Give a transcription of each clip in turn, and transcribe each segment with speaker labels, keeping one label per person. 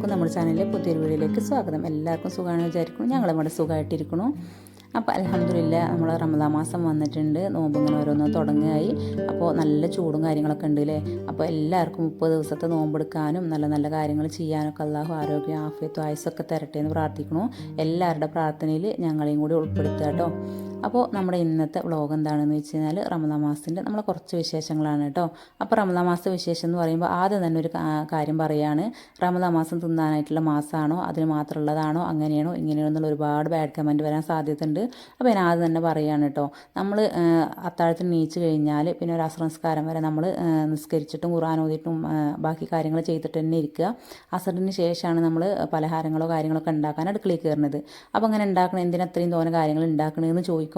Speaker 1: എല്ലാവർക്കും നമ്മുടെ ചാനലിലെ പുതിയൊരു വീഡിയോയിലേക്ക് സ്വാഗതം. എല്ലാവർക്കും സുഖമാണ് വിചാരിക്കുന്നു. ഞങ്ങൾ നമ്മുടെ സുഖമായിട്ടിരിക്കണു അപ്പോൾ അലഹമില്ല നമ്മൾ റമദാ മാസം വന്നിട്ടുണ്ട്. നോമ്പ് ഇങ്ങനെ ഓരോന്ന് തുടങ്ങിയായി അപ്പോൾ നല്ല ചൂടും കാര്യങ്ങളൊക്കെ ഉണ്ട് അല്ലേ അപ്പോൾ എല്ലാവർക്കും മുപ്പത് ദിവസത്തെ നോമ്പെടുക്കാനും നല്ല നല്ല കാര്യങ്ങൾ ചെയ്യാനൊക്കെ അള്ളാഹു ആരോഗ്യം ആഫിയത്തും ആയുസൊക്കെ തരട്ടെ എന്ന് പ്രാർത്ഥിക്കണു എല്ലാവരുടെ പ്രാർത്ഥനയിൽ ഞങ്ങളെയും കൂടി ഉൾപ്പെടുത്തുക കേട്ടോ. അപ്പോൾ നമ്മുടെ ഇന്നത്തെ വ്ളോഗ് എന്താണെന്ന് വെച്ച് കഴിഞ്ഞാൽ റമദാ മാസത്തിന്റെ നമ്മളെ കുറച്ച് വിശേഷങ്ങളാണ് കേട്ടോ. അപ്പോൾ റമദാ മാസ വിശേഷം എന്ന് പറയുമ്പോൾ ആദ്യം തന്നെ ഒരു കാര്യം പറയുകയാണ് റമദാ മാസം തിന്നാനായിട്ടുള്ള മാസമാണോ അതിന് മാത്രമുള്ളതാണോ അങ്ങനെയാണോ ഇങ്ങനെയാണോ എന്നുള്ള ഒരുപാട് ബാഡ് കമന്റ് വരാൻ സാധ്യതയുണ്ട്. അപ്പോൾ ഞാൻ ആദ്യം തന്നെ പറയുകയാണ് കേട്ടോ. നമ്മൾ അത്താഴത്തിന് നീച്ച് കഴിഞ്ഞാൽ പിന്നെ ഒരു അസ്രംസ്കാരം വരെ നമ്മൾ നിസ്കരിച്ചിട്ടും ഖുർആൻ ഓതിയിട്ടും ബാക്കി കാര്യങ്ങൾ ചെയ്തിട്ട് തന്നെ ഇരിക്കുക. അസറിന് ശേഷമാണ് നമ്മൾ പലഹാരങ്ങളോ കാര്യങ്ങളൊക്കെ ഉണ്ടാക്കാൻ അടുക്കളയിൽ കയറുന്നത്. അപ്പോൾ അങ്ങനെ ഉണ്ടാക്കണം എന്തിനാ അത്രയും തോന്നെ കാര്യങ്ങൾ ഉണ്ടാക്കണമെന്ന് ചോദിക്കും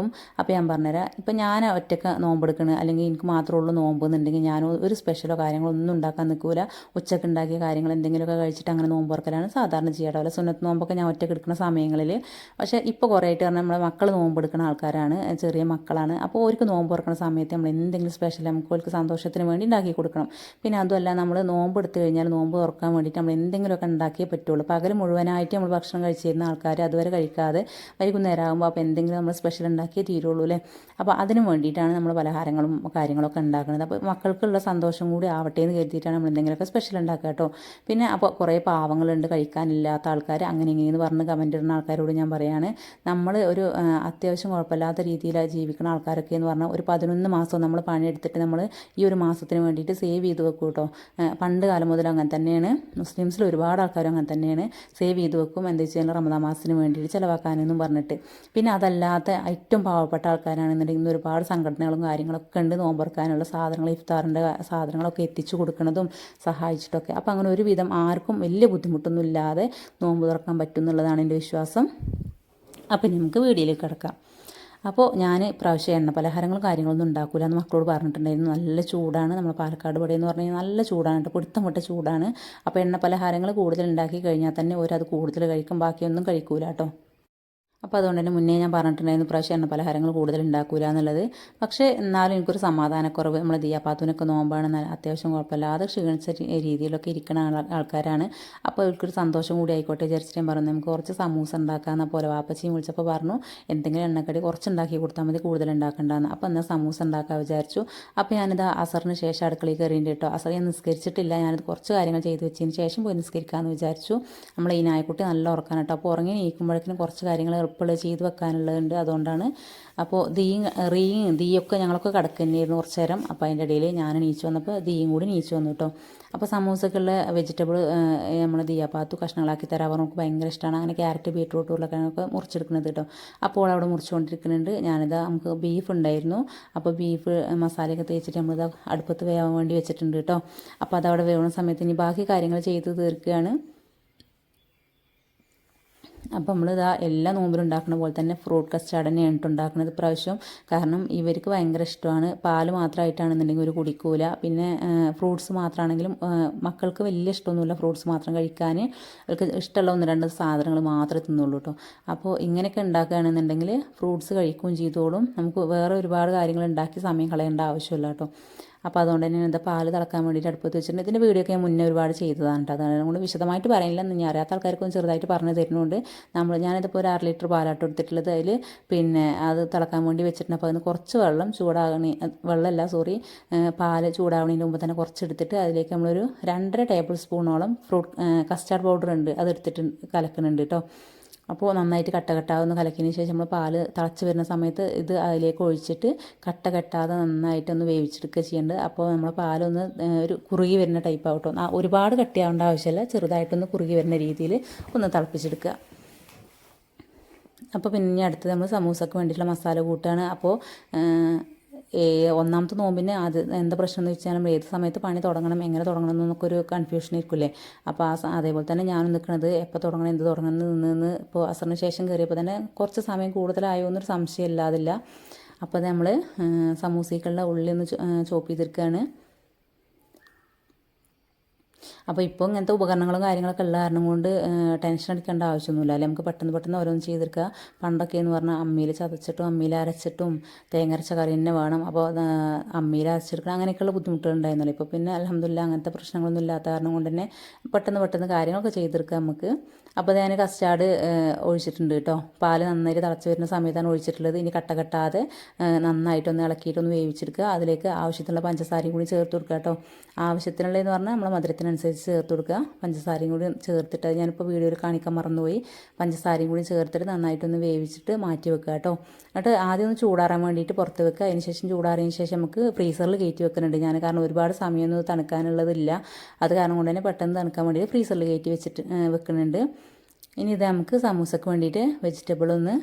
Speaker 1: അപ്പോൾ ഞാൻ പറഞ്ഞുതരാം. ഇപ്പം ഞാൻ ഒറ്റയ്ക്ക് നോമ്പെടുക്കണ അല്ലെങ്കിൽ എനിക്ക് മാത്രമേ ഉള്ളൂ നോമ്പ് എന്നുണ്ടെങ്കിൽ ഞാൻ ഒരു സ്പെഷ്യലോ കാര്യങ്ങളോ ഒന്നും ഉണ്ടാക്കാൻ നിൽക്കില്ല ഉച്ചയ്ക്ക് ഉണ്ടാക്കിയ കാര്യങ്ങൾ എന്തെങ്കിലുമൊക്കെ കഴിച്ചിട്ട് അങ്ങനെ നോമ്പ് തുറക്കലാണ് സാധാരണ ചെയ്യാറ്. അതുപോലെ സുന്നത്ത് നോമ്പൊക്കെ ഞാൻ ഒറ്റയ്ക്ക് എടുക്കുന്ന സമയങ്ങളിൽ പക്ഷേ ഇപ്പോൾ കുറേ ആയിട്ട് പറഞ്ഞാൽ നമ്മളെ മക്കൾ നോമ്പെടുക്കുന്ന ആൾക്കാരാണ് ചെറിയ മക്കളാണ്. അപ്പോൾ അവർക്ക് നോമ്പ് തുറക്കുന്ന സമയത്ത് നമ്മൾ എന്തെങ്കിലും സ്പെഷ്യൽ നമുക്ക് അവർക്ക് സന്തോഷത്തിന് വേണ്ടി ഉണ്ടാക്കി കൊടുക്കണം. പിന്നെ അതുമല്ല നമ്മൾ നോമ്പ് എടുത്തു കഴിഞ്ഞാൽ നോമ്പ് തുറക്കാൻ വേണ്ടിയിട്ട് നമ്മൾ എന്തെങ്കിലുമൊക്കെ ഉണ്ടാക്കിയേ പറ്റുള്ളൂ. പകൽ മുഴുവനായിട്ട് നമ്മൾ ഭക്ഷണം കഴിച്ചിരുന്ന ആൾക്കാർ അതുവരെ കഴിക്കാതെ വൈകുന്നേരം ആകുമ്പോൾ അപ്പോൾ എന്തെങ്കിലും നമ്മൾ സ്പെഷ്യൽ ഉണ്ടാക്കിയേ തീരുള്ളൂ അല്ലേ? അപ്പോൾ അതിന് വേണ്ടിയിട്ടാണ് നമ്മൾ പലഹാരങ്ങളും കാര്യങ്ങളൊക്കെ ഉണ്ടാക്കുന്നത്. അപ്പോൾ മക്കൾക്കുള്ള സന്തോഷം കൂടി ആവട്ടെ എന്ന് കരുതിയിട്ടാണ് നമ്മൾ എന്തെങ്കിലുമൊക്കെ സ്പെഷ്യൽ ഉണ്ടാക്കുക കേട്ടോ. പിന്നെ അപ്പോൾ കുറേ പാവങ്ങളുണ്ട് കഴിക്കാനില്ലാത്ത ആൾക്കാർ അങ്ങനെ ഇങ്ങനെയെന്ന് പറഞ്ഞ് കമന്റ് ഇടുന്ന ആൾക്കാരോട് ഞാൻ പറയാണ് നമ്മൾ ഒരു അത്യാവശ്യം കുഴപ്പമില്ലാത്ത രീതിയിൽ ജീവിക്കുന്ന ആൾക്കാരൊക്കെ എന്ന് പറഞ്ഞാൽ ഒരു പതിനൊന്ന് മാസം നമ്മൾ പണിയെടുത്തിട്ട് നമ്മൾ ഈ ഒരു മാസത്തിന് വേണ്ടിയിട്ട് സേവ് ചെയ്ത് വെക്കും കേട്ടോ. പണ്ട് കാലം മുതൽ അങ്ങനെ തന്നെയാണ്. മുസ്ലിംസിൽ ഒരുപാട് ആൾക്കാരും അങ്ങനെ തന്നെയാണ്. സേവ് ചെയ്ത് വെക്കും. എന്താ വെച്ചാൽ റമദാ മാസത്തിന് വേണ്ടിയിട്ട് ചിലവാക്കാനെന്നും പറഞ്ഞിട്ട്. പിന്നെ അതല്ലാത്ത ഏറ്റവും പാവപ്പെട്ട ആൾക്കാരാണെന്നുണ്ടെങ്കിൽ ഇന്ന് ഒരുപാട് സംഘടനകളും കാര്യങ്ങളൊക്കെ ഉണ്ട്. നോമ്പറക്കാനുള്ള സാധനങ്ങൾ ഇഫ്താറിന്റെ സാധനങ്ങളൊക്കെ എത്തിച്ചു കൊടുക്കുന്നതും സഹായിച്ചിട്ടൊക്കെ. അപ്പോൾ അങ്ങനെ ഒരുവിധം ആർക്കും വലിയ ബുദ്ധിമുട്ടൊന്നും ഇല്ലാതെ നോമ്പ് തുറക്കാൻ പറ്റും എന്നുള്ളതാണ് എന്റെ വിശ്വാസം. അപ്പം നമുക്ക് വീഡിയോയിലേക്ക് കിടക്കാം. അപ്പോൾ ഞാൻ പ്രാവശ്യം എണ്ണ പലഹാരങ്ങളും കാര്യങ്ങളൊന്നും ഉണ്ടാക്കില്ല എന്ന് മക്കളോട് പറഞ്ഞിട്ടുണ്ടായിരുന്നു. നല്ല ചൂടാണ്. നമ്മൾ പാലക്കാട് ഇവിടെ എന്ന് പറഞ്ഞാൽ നല്ല ചൂടാണ് കേട്ടോ. പിടുത്തം ചൂടാണ്. അപ്പോൾ എണ്ണ പലഹാരങ്ങൾ കൂടുതൽ ഉണ്ടാക്കി കഴിഞ്ഞാൽ തന്നെ ഒരത് കൂടുതൽ കഴിക്കും. ബാക്കിയൊന്നും കഴിക്കൂല കേട്ടോ. അപ്പോൾ അതുകൊണ്ട് തന്നെ മുന്നേ ഞാൻ പറഞ്ഞിട്ടുണ്ടായിരുന്നു പ്രാവശ്യം എണ്ണ പലഹാരങ്ങൾ കൂടുതൽ ഉണ്ടാക്കൂല എന്നുള്ളത്. പക്ഷേ എന്നാലും എനിക്കൊരു സമാധാനക്കുറവ് നമ്മൾ ദിയാപാത്തുവിനൊക്കെ നോമ്പാണ് അത്യാവശ്യം കുഴപ്പമില്ലാതെ ക്ഷീണിച്ച രീതിയിലൊക്കെ ഇരിക്കുന്ന ആൾക്കാരാണ്. അപ്പോൾ അവർക്കൊരു സന്തോഷം കൂടി ആയിക്കോട്ടെ വിചാരിച്ചിട്ട് ഞാൻ പറഞ്ഞു നമുക്ക് കുറച്ച് സമൂസ ഉണ്ടാക്കാമെന്ന പോലെ. വാപ്പച്ചിയും വിളിച്ചപ്പോൾ പറഞ്ഞു എന്തെങ്കിലും എണ്ണക്കടി കുറച്ച് ഉണ്ടാക്കി കൊടുത്താൽ മതി കൂടുതൽ ഉണ്ടാക്കണ്ടെന്ന്. അപ്പോൾ എന്നാൽ സമൂസ ഉണ്ടാക്കാൻ വിചാരിച്ചു. അപ്പോൾ ഞാനിത് അസറിന് ശേഷം അടുക്കളയിൽ കയറിയിട്ട് കേട്ടോ. അസർ ഞാൻ നിസ്കരിച്ചിട്ടില്ല. ഞാനിത് കുറച്ച് കാര്യങ്ങൾ ചെയ്തു വെച്ചതിന് ശേഷം പോയി നിസ്കരിക്കാമെന്ന് വിചാരിച്ചു. നമ്മൾ ഈ നായക്കുട്ടി നല്ല ഉറക്കാനാട്ടോ അപ്പോൾ ഉറങ്ങി നീക്കുമ്പോഴേക്കും കുറച്ച് കാര്യങ്ങൾ എളുപ്പമുള്ള ചെയ്ത് വെക്കാനുള്ളതുണ്ട്. അതുകൊണ്ടാണ് അപ്പോൾ ദീയും റീയും ദീയൊക്കെ ഞങ്ങളൊക്കെ കിടക്കുക കുറച്ച് നേരം അപ്പോൾ അതിന്റെ ഇടയിൽ ഞാൻ നീച്ചു വന്നപ്പോൾ ദീയും കൂടി നീച്ചു വന്നു കേട്ടോ. അപ്പോൾ സമൂസക്കുള്ള വെജിറ്റബിൾ നമ്മൾ ദിയാപ്പാത്തു കഷ്ണങ്ങളാക്കി തരാം പറഞ്ഞാൽ നമുക്ക് ഭയങ്കര ഇഷ്ടമാണ് അങ്ങനെ ക്യാരറ്റ് ബീട്രൂട്ട് ഉരുളക്കിഴങ്ങൊക്കെ മുറിച്ചെടുക്കുന്നത് കേട്ടോ. അപ്പോൾ അവിടെ മുറിച്ചുകൊണ്ടിരിക്കുന്നുണ്ട്. ഞാനിത് നമുക്ക് ബീഫ് ഉണ്ടായിരുന്നു. അപ്പോൾ ബീഫ് മസാലയൊക്കെ തേച്ചിട്ട് നമ്മളിത് അടുപ്പത്ത് വേവാൻ വേണ്ടി വെച്ചിട്ടുണ്ട് കേട്ടോ. അപ്പോൾ അതവിടെ വേവുന്ന സമയത്ത് ഇനി ബാക്കി കാര്യങ്ങൾ ചെയ്ത് തീർക്കുകയാണ്. അപ്പോൾ നമ്മളിതാ എല്ലാ നോമ്പിലും ഉണ്ടാക്കുന്ന പോലെ തന്നെ ഫ്രൂട്ട് കസ്റ്റാർഡ് തന്നെയാണ് ഉണ്ടാക്കുന്നത് ഇപ്രാവശ്യം. കാരണം ഇവർക്ക് ഭയങ്കര ഇഷ്ടമാണ്. പാൽ മാത്രമായിട്ടാണെന്നുണ്ടെങ്കിൽ ഒരു കുടിക്കൂല. പിന്നെ ഫ്രൂട്ട്സ് മാത്രമാണെങ്കിലും മക്കൾക്ക് വലിയ ഇഷ്ടമൊന്നുമില്ല ഫ്രൂട്ട്സ് മാത്രം കഴിക്കാൻ. അവർക്ക് ഇഷ്ടമുള്ള ഒന്ന് രണ്ട് സാധനങ്ങൾ മാത്രമേ തിന്നുള്ളൂ കേട്ടോ അപ്പോൾ ഇങ്ങനെയൊക്കെ ഉണ്ടാക്കുകയാണെന്നുണ്ടെങ്കിൽ ഫ്രൂട്ട്സ് കഴിക്കുകയും ചെയ്തോളും. നമുക്ക് വേറെ ഒരുപാട് കാര്യങ്ങൾ ഉണ്ടാക്കി സമയം കളയേണ്ട ആവശ്യമില്ല കേട്ടോ അപ്പോൾ അതുകൊണ്ട് തന്നെ എന്താ പാൽ തിളക്കാൻ വേണ്ടിയിട്ട് അടുപ്പത്ത് വെച്ചിട്ടുണ്ട്. ഇതിന്റെ വീഡിയോ ഒക്കെ മുന്നേ ഒരുപാട് ചെയ്തതാണ് കേട്ടോ അതാണ് നമ്മൾ വിശദമായിട്ട് പറയുന്നില്ല ഞാൻ അറിയാത്ത ആൾക്കാർക്കും ചെറുതായിട്ട് പറഞ്ഞു തരുന്നുണ്ട്. നമ്മൾ ഞാനിതിപ്പോൾ ഒരു അര ലിറ്റർ പാലാട്ട് എടുത്തിട്ടുള്ളത് അതിൽ പിന്നെ അത് തിളക്കാൻ വേണ്ടി വെച്ചിട്ടുണ്ട്. അപ്പോൾ അതിന് കുറച്ച് വെള്ളം ചൂടാകണി വെള്ളമല്ല സോറി പാൽ ചൂടാവണതിന് മുമ്പ് തന്നെ കുറച്ച് എടുത്തിട്ട് അതിലേക്ക് നമ്മളൊരു രണ്ടര ടേബിൾ സ്പൂണോളം ഫ്രൂട്ട് കസ്റ്റാർഡ് പൗഡർ ഉണ്ട്. അതെടുത്തിട്ട് കലക്കുന്നുണ്ട് കേട്ടോ അപ്പോൾ നന്നായിട്ട് കട്ട കെട്ടാവുന്ന കലക്കിയതിന് ശേഷം നമ്മൾ പാൽ തിളച്ച് വരുന്ന സമയത്ത് ഇത് അതിലേക്ക് ഒഴിച്ചിട്ട് കട്ട കെട്ടാതെ നന്നായിട്ടൊന്ന് വേവിച്ചെടുക്കുക ചെയ്യേണ്ടത്. അപ്പോൾ നമ്മൾ പാലൊന്ന് ഒരു കുറുകി വരുന്ന ടൈപ്പ് ആവട്ടോ. ഒരുപാട് കട്ടിയാവേണ്ട ആവശ്യമില്ല ചെറുതായിട്ടൊന്ന് കുറുകി വരുന്ന രീതിയിൽ ഒന്ന് തിളപ്പിച്ചെടുക്കുക. അപ്പോൾ പിന്നെ അടുത്ത് നമ്മൾ സമൂസക്ക് വേണ്ടിയിട്ടുള്ള മസാല കൂട്ടാണ്. അപ്പോൾ ഒന്നാമത്തെ നോമ്പിന് അത് എന്താ പ്രശ്നം എന്ന് നമ്മൾ ഏത് സമയത്ത് പണി തുടങ്ങണം എങ്ങനെ തുടങ്ങണം എന്നൊക്കെ ഒരു കൺഫ്യൂഷൻ ഇരിക്കില്ലേ അപ്പോൾ ആ അതേപോലെ തന്നെ ഞാൻ നിൽക്കുന്നത് എപ്പോൾ തുടങ്ങണം എന്ത് തുടങ്ങണം എന്ന് നിന്ന് ഇപ്പോൾ അസറിന് ശേഷം കയറിയപ്പോൾ തന്നെ കുറച്ച് സമയം കൂടുതലായോ എന്നൊരു സംശയം ഇല്ലാതില്ല. അപ്പോൾ നമ്മൾ സമൂസയ്ക്കുള്ള ഉള്ളിൽ ഒന്ന് ചോപ്പ് ചെയ്തെടുക്കുകയാണ് അപ്പോൾ ഇപ്പോൾ ഇങ്ങനത്തെ ഉപകരണങ്ങളും കാര്യങ്ങളൊക്കെ ഉള്ള കാരണം കൊണ്ട് ടെൻഷൻ അടിക്കേണ്ട ആവശ്യമൊന്നുമില്ല. അല്ലെ? നമുക്ക് പെട്ടെന്ന് പെട്ടെന്ന് ഓരോന്ന് ചെയ്തെടുക്കുക പണ്ടൊക്കെ എന്ന് പറഞ്ഞാൽ അമ്മിയിൽ ചതച്ചിട്ടും അമ്മിയിൽ അരച്ചിട്ടും തേങ്ങ അരച്ച കറി തന്നെ വേണം. അപ്പോൾ അമ്മിയിൽ അരച്ചെടുക്കണം അങ്ങനെയൊക്കെയുള്ള ബുദ്ധിമുട്ടുകൾ ഉണ്ടായിരുന്നല്ലോ. ഇപ്പോൾ പിന്നെ അലഹമില്ല അങ്ങനത്തെ പ്രശ്നങ്ങളൊന്നും ഇല്ലാത്ത കാരണം കൊണ്ട് തന്നെ പെട്ടെന്ന് പെട്ടെന്ന് കാര്യങ്ങളൊക്കെ ചെയ്തെടുക്കുക നമുക്ക്. അപ്പോൾ ഞാൻ കസ്റ്റാർഡ് ഒഴിച്ചിട്ടുണ്ട് കേട്ടോ. പാൽ നന്നായിട്ട് തിളച്ച് വരുന്ന സമയത്താണ് ഒഴിച്ചിട്ടുള്ളത്. ഇനി കട്ട കെട്ടാതെ നന്നായിട്ടൊന്ന് ഇളക്കിയിട്ടൊന്ന് വേവിച്ചെടുക്കുക. അതിലേക്ക് ആവശ്യത്തിനുള്ള പഞ്ചസാരയും കൂടി ചേർത്ത് കൊടുക്കുക കേട്ടോ. ആവശ്യത്തിനുള്ളതെന്ന് പറഞ്ഞാൽ നമ്മൾ മധുരത്തിനനുസരിച്ച് ചേർത്ത് കൊടുക്കുക. പഞ്ചസാരയും കൂടി ചേർത്തിട്ട് ഞാനിപ്പോൾ വീഡിയോയിൽ കാണിക്കാൻ മറന്നുപോയി. പഞ്ചസാരയും കൂടി ചേർത്തിട്ട് നന്നായിട്ടൊന്ന് വേവിച്ചിട്ട് മാറ്റി വെക്കുക കേട്ടോ. എന്നിട്ട് ആദ്യം ഒന്ന് ചൂടാറാൻ വേണ്ടിയിട്ട് പുറത്ത് വെക്കുക. അതിന് ശേഷം ചൂടാറിയതിന് ശേഷം നമുക്ക് ഫ്രീസറിൽ കയറ്റി വെക്കുന്നുണ്ട് ഞാൻ. കാരണം ഒരുപാട് സമയമൊന്നും തണുക്കാനുള്ളതില്ല. അത് കാരണം കൊണ്ട് തന്നെ പെട്ടെന്ന് തണുക്കാൻ വേണ്ടിയിട്ട് ഫ്രീസറിൽ കയറ്റി വെച്ചിട്ട് വെക്കുന്നുണ്ട്. ഇനി ഇത് നമുക്ക് സമൂസക്ക് വേണ്ടിയിട്ട് വെജിറ്റബിൾ ഒന്ന്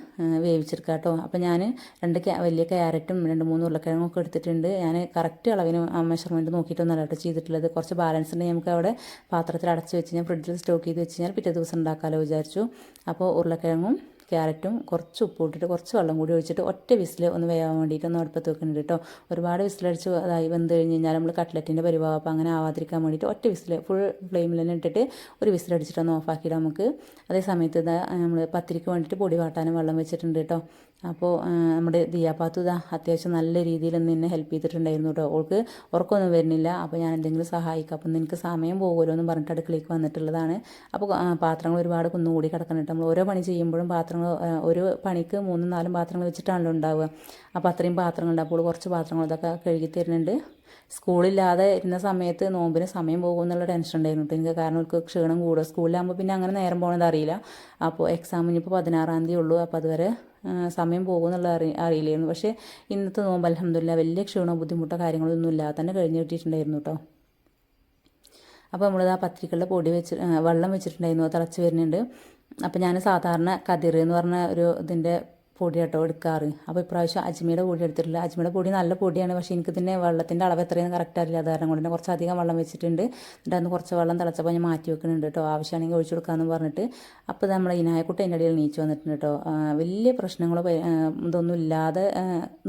Speaker 1: വേവിച്ചെടുക്കാം കേട്ടോ അപ്പോൾ ഞാൻ രണ്ട് വലിയ ക്യാരറ്റും രണ്ട് മൂന്ന് ഉരുളക്കിഴങ്ങും ഒക്കെ എടുത്തിട്ടുണ്ട്. ഞാൻ കറക്റ്റ് അളവിന് മെഷർമെന്റ് നോക്കിയിട്ടൊന്നല്ല കേട്ടോ ചെയ്തിട്ടുള്ളത്. കുറച്ച് ബാലൻസ് ഉണ്ടെങ്കിൽ നമുക്ക് അവിടെ പാത്രത്തിൽ അടച്ച് വെച്ച് ഞാൻ ഫ്രിഡ്ജിൽ സ്റ്റോക്ക് ചെയ്ത് വെച്ച് കഴിഞ്ഞാൽ പിറ്റേ ദിവസം ഉണ്ടാക്കാമല്ലോ വിചാരിച്ചു. അപ്പോൾ ഉരുളക്കിഴങ്ങും ക്യാരറ്റും കുറച്ച് ഉപ്പ് ഇട്ടിട്ട് കുറച്ച് വെള്ളം കൂടി ഒഴിച്ചിട്ട് ഒറ്റ വിസിൽ ഒന്ന് വേവാൻ വേണ്ടിയിട്ട് ഒന്ന് അടുപ്പത്ത് വെക്കുന്നുണ്ട് കേട്ടോ. ഒരുപാട് വിസിലടിച്ച് അതായി വെന്ത് കഴിഞ്ഞ് കഴിഞ്ഞാൽ നമ്മൾ കട്ട്ലറ്റിന്റെ പരിഭാവം അപ്പോൾ അങ്ങനെ ആവാതിരിക്കാൻ വേണ്ടിയിട്ട് ഒറ്റ വിസിൽ ഫുൾ ഫ്ലെയിമിൽ തന്നെ ഇട്ടിട്ട് ഒരു വിസിലടിച്ചിട്ട് ഒന്ന് ഓഫാക്കിയിടാം നമുക്ക് അതേ സമയത്ത് നമ്മൾ പത്തിരിക്ക് വേണ്ടിയിട്ട് പൊടി വാട്ടാനും വെള്ളം വെച്ചിട്ടുണ്ട് കേട്ടോ. അപ്പോൾ നമ്മുടെ ദിയാപാത്തു അത്യാവശ്യം നല്ല രീതിയിൽ ഒന്ന് എന്നെ ഹെൽപ്പ് ചെയ്തിട്ടുണ്ടായിരുന്നു കേട്ടോ അവൾക്ക് ഉറക്കമൊന്നും വരുന്നില്ല. അപ്പോൾ ഞാൻ എന്തെങ്കിലും സഹായിക്കാം. അപ്പം നിനക്ക് സമയം പോകുമല്ലോ എന്ന് പറഞ്ഞിട്ട് അടുക്കളയ്ക്ക് വന്നിട്ടുള്ളതാണ്. അപ്പോൾ പാത്രങ്ങൾ ഒരുപാട് കുന്നുകൂടി കിടക്കുന്നുണ്ട്. നമ്മൾ ഓരോ പണി ചെയ്യുമ്പോഴും പാത്രങ്ങൾ ഒരു പണിക്ക് മൂന്നും നാലും പാത്രങ്ങൾ വെച്ചിട്ടാണല്ലോ ഉണ്ടാവുക. അപ്പോൾ അത്രയും പാത്രങ്ങളുണ്ട്. അപ്പോൾ കുറച്ച് പാത്രങ്ങൾ ഇതൊക്കെ കഴുകി തരുന്നുണ്ട്. സ്കൂളില്ലാതെ ഇരുന്ന സമയത്ത് നോമ്പിന് സമയം പോകും എന്നുള്ള ടെൻഷൻ ഉണ്ടായിരുന്നു. കേട്ടോ എനിക്ക് കാരണം അവർക്ക് ക്ഷീണം കൂടുക സ്കൂളിലാകുമ്പോൾ പിന്നെ അങ്ങനെ നേരം പോകണത് അറിയില്ല. അപ്പോൾ എക്സാം ഇനിയിപ്പോൾ പതിനാറാം തീയതി ഉള്ളൂ. അപ്പോൾ അതുവരെ സമയം പോകുമെന്നുള്ള അറി അറിയില്ലായിരുന്നു. പക്ഷേ ഇന്നത്തെ നോമ്പ് അലഹമില്ല വലിയ ക്ഷീണമോ ബുദ്ധിമുട്ടോ കാര്യങ്ങളൊന്നും ഇല്ലാതെ തന്നെ കഴിഞ്ഞ് കിട്ടിയിട്ടുണ്ടായിരുന്നു കേട്ടോ അപ്പോൾ നമ്മളിത് ആ പത്രികളുടെ പൊടി വെച്ച് വെള്ളം വെച്ചിട്ടുണ്ടായിരുന്നു. തിളച്ച് വരുന്നുണ്ട്. അപ്പോൾ ഞാൻ സാധാരണ കതിർ എന്ന് പറഞ്ഞ ഒരു ഇതിന്റെ പൊടി കേട്ടോ എടുക്കാറ്. അപ്പോൾ ഇപ്രാവശ്യം അജ്മിയുടെ പൊടി എടുത്തിട്ടില്ല. അജ്മിയുടെ പൊടി നല്ല പൊടിയാണ്. പക്ഷേ എനിക്ക് തന്നെ വെള്ളത്തിന്റെ അളവ് എത്രയും കറക്റ്റ് അറിയില്ല. അത് കാരണം കൊണ്ട് തന്നെ കുറച്ചധികം വെള്ളം വെച്ചിട്ടുണ്ട്. എന്നിട്ട് അന്ന് കുറച്ച് വെള്ളം തിളച്ചപ്പോൾ ഞാൻ മാറ്റി വെക്കുന്നുണ്ട് കേട്ടോ. ആവശ്യമാണെങ്കിൽ ഒഴിച്ചു കൊടുക്കാമെന്ന് പറഞ്ഞിട്ട്. അപ്പോൾ നമ്മൾ ഇനായക്കുട്ടി അതിന്റെ ഇടയിൽ നീച്ച് വന്നിട്ടുണ്ട് കേട്ടോ. വലിയ പ്രശ്നങ്ങളോ ഇതൊന്നും ഇല്ലാതെ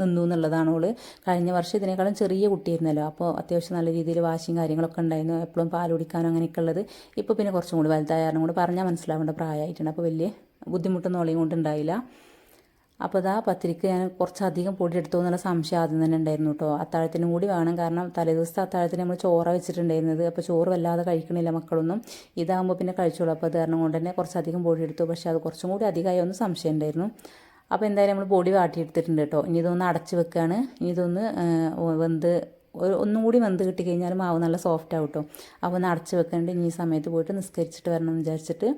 Speaker 1: നിന്നു എന്നുള്ളതാണ് ഓൾ. കഴിഞ്ഞ വർഷം ഇതിനേക്കാളും ചെറിയ കുട്ടിയായിരുന്നല്ലോ. അപ്പോൾ അത്യാവശ്യം നല്ല രീതിയിൽ വാശിയും കാര്യങ്ങളൊക്കെ ഉണ്ടായിരുന്നു. എപ്പോഴും പാൽ കുടിക്കാനും അങ്ങനെയൊക്കെ ഉള്ളത്. ഇപ്പോൾ പിന്നെ കുറച്ചും കൂടി വലുതായ കാരണം കൂടി പറഞ്ഞാൽ മനസ്സിലാവേണ്ട പ്രായമായിട്ടുണ്ട്. അപ്പോൾ വലിയ ബുദ്ധിമുട്ടൊന്നും ഒളിയും കൊണ്ടുണ്ടായില്ല. അപ്പോൾ ഇതാ പത്തിരിക്ക് ഞാൻ കുറച്ചധികം പൊടി എടുത്തു എന്നുള്ള സംശയം ആദ്യം തന്നെ ഉണ്ടായിരുന്നു കേട്ടോ അത്താഴത്തിനും കൂടി വേണം. കാരണം തലേദിവസത്തെ അത്താഴത്തിന് നമ്മൾ ചോറ വെച്ചിട്ടുണ്ടായിരുന്നത്. അപ്പോൾ ചോറ് വല്ലാതെ കഴിക്കണില്ല മക്കളൊന്നും. ഇതാകുമ്പോൾ പിന്നെ കഴിച്ചോളൂ. അപ്പോൾ അത് കാരണം കൊണ്ട് തന്നെ കുറച്ചധികം പൊടി എടുത്തു പക്ഷേ അത് കുറച്ചും കൂടി അധികമായി ഒന്ന് സംശയം ഉണ്ടായിരുന്നു. അപ്പോൾ എന്തായാലും നമ്മൾ പൊടി വാട്ടിയെടുത്തിട്ടുണ്ട് കേട്ടോ ഇനി ഇതൊന്ന് അടച്ച് വെക്കുകയാണ് ഇനി ഇതൊന്ന് വെന്ത് ഒന്നും കൂടി വെന്ത് കിട്ടിക്കഴിഞ്ഞാൽ മാവ് നല്ല സോഫ്റ്റ് ആവും കേട്ടോ അപ്പോൾ ഒന്ന് അടച്ച് വെക്കേണ്ട. ഇനി ഈ സമയത്ത് പോയിട്ട് നിസ്കരിച്ചിട്ട് വരണം എന്ന് വിചാരിച്ചിട്ട്